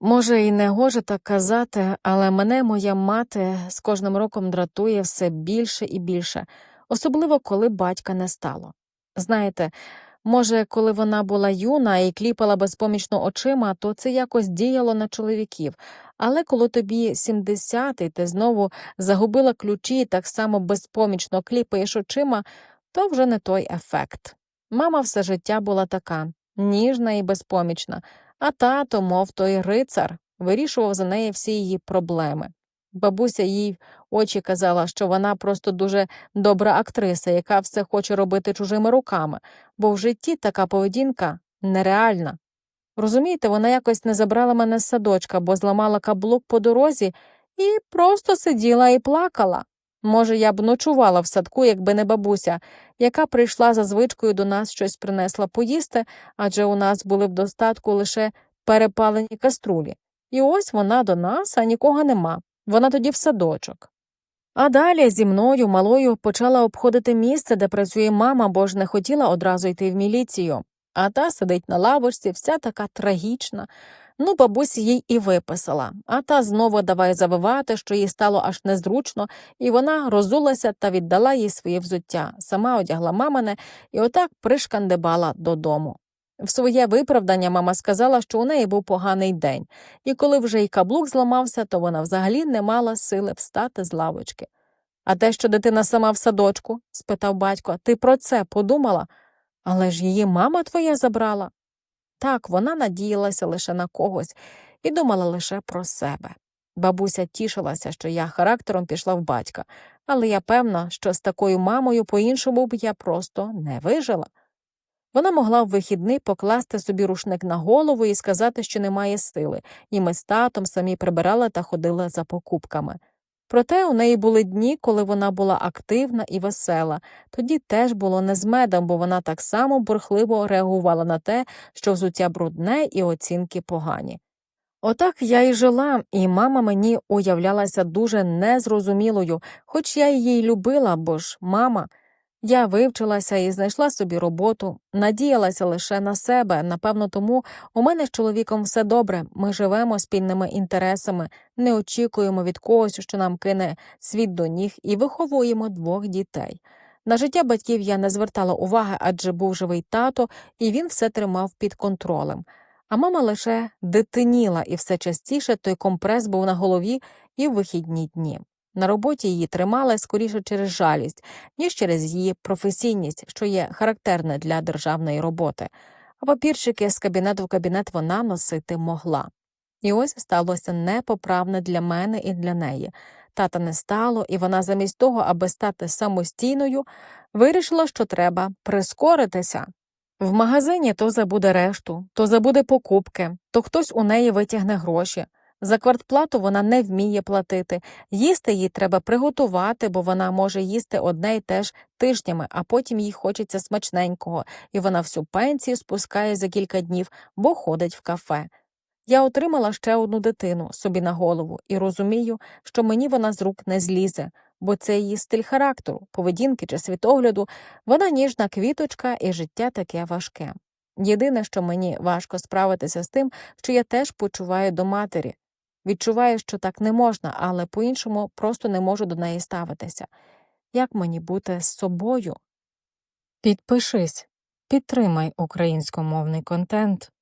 Може, і не гоже так казати, але мене моя мати з кожним роком дратує все більше і більше, особливо коли батька не стало. Знаєте, може, коли вона була юна і кліпала безпомічно очима, то це якось діяло на чоловіків, але коли тобі 70 і ти знову загубила ключі і так само безпомічно кліпаєш очима, то вже не той ефект. Мама все життя була така ніжна і безпомічна, а тато, мов той рицар, вирішував за неї всі її проблеми. Бабуся їй очі казала, що вона просто дуже добра актриса, яка все хоче робити чужими руками, бо в житті така поведінка нереальна. Розумієте, вона якось не забрала мене з садочка, бо зламала каблук по дорозі і просто сиділа і плакала. Може, я б ночувала в садку, якби не бабуся, яка прийшла за звичкою до нас щось принесла поїсти, адже у нас були в достатку лише перепалені каструлі. І ось вона до нас, а нікого нема. Вона тоді в садочок. А далі зі мною, малою, почала обходити місце, де працює мама, бо ж не хотіла одразу йти в міліцію. А та сидить на лавочці, вся така трагічна. Ну, бабусь їй і виписала, а та знову давай завивати, що їй стало аж незручно, і вона розулася та віддала їй своє взуття, сама одягла мамине і отак пришкандибала додому. В своє виправдання мама сказала, що у неї був поганий день, і коли вже й каблук зламався, то вона взагалі не мала сили встати з лавочки. А те, що дитина сама в садочку? спитав батько, ти про це подумала? Але ж її мама твоя забрала. Так, вона надіялася лише на когось і думала лише про себе. Бабуся тішилася, що я характером пішла в батька, але я певна, що з такою мамою по-іншому б я просто не вижила. Вона могла в вихідний покласти собі рушник на голову і сказати, що немає сили, і ми з татом самі прибирали та ходили за покупками. Проте у неї були дні, коли вона була активна і весела, тоді теж було не з медом, бо вона так само бурхливо реагувала на те, що взуття брудне і оцінки погані. Отак я і жила, і мама мені уявлялася дуже незрозумілою, хоч я її любила, бо ж мама. Я вивчилася і знайшла собі роботу, надіялася лише на себе. Напевно, тому у мене з чоловіком все добре. Ми живемо спільними інтересами, не очікуємо від когось, що нам кине світ до ніг, і виховуємо двох дітей. На життя батьків я не звертала уваги, адже був живий тато, і він все тримав під контролем. А мама лише дитиніла, і все частіше той компрес був на голові і в вихідні дні. На роботі її тримали скоріше через жалість, ніж через її професійність, що є характерне для державної роботи, а папірчики з кабінету в кабінет вона носити могла. І ось сталося непоправне для мене і для неї. Тата не стало, і вона замість того, аби стати самостійною, вирішила, що треба прискоритися. В магазині то забуде решту, то забуде покупки, то хтось у неї витягне гроші. За квартплату вона не вміє платити, їсти їй треба приготувати, бо вона може їсти одне й те ж тижнями, а потім їй хочеться смачненького, і вона всю пенсію спускає за кілька днів, бо ходить в кафе. Я отримала ще одну дитину собі на голову і розумію, що мені вона з рук не злізе, бо це її стиль характеру, поведінки чи світогляду, вона ніжна квіточка і життя таке важке. Єдине, що мені важко справитися з тим, що я теж почуваю до матері. Відчуваю, що так не можна, але по-іншому просто не можу до неї ставитися. Як мені бути з собою? Підпишись, підтримай українськомовний контент.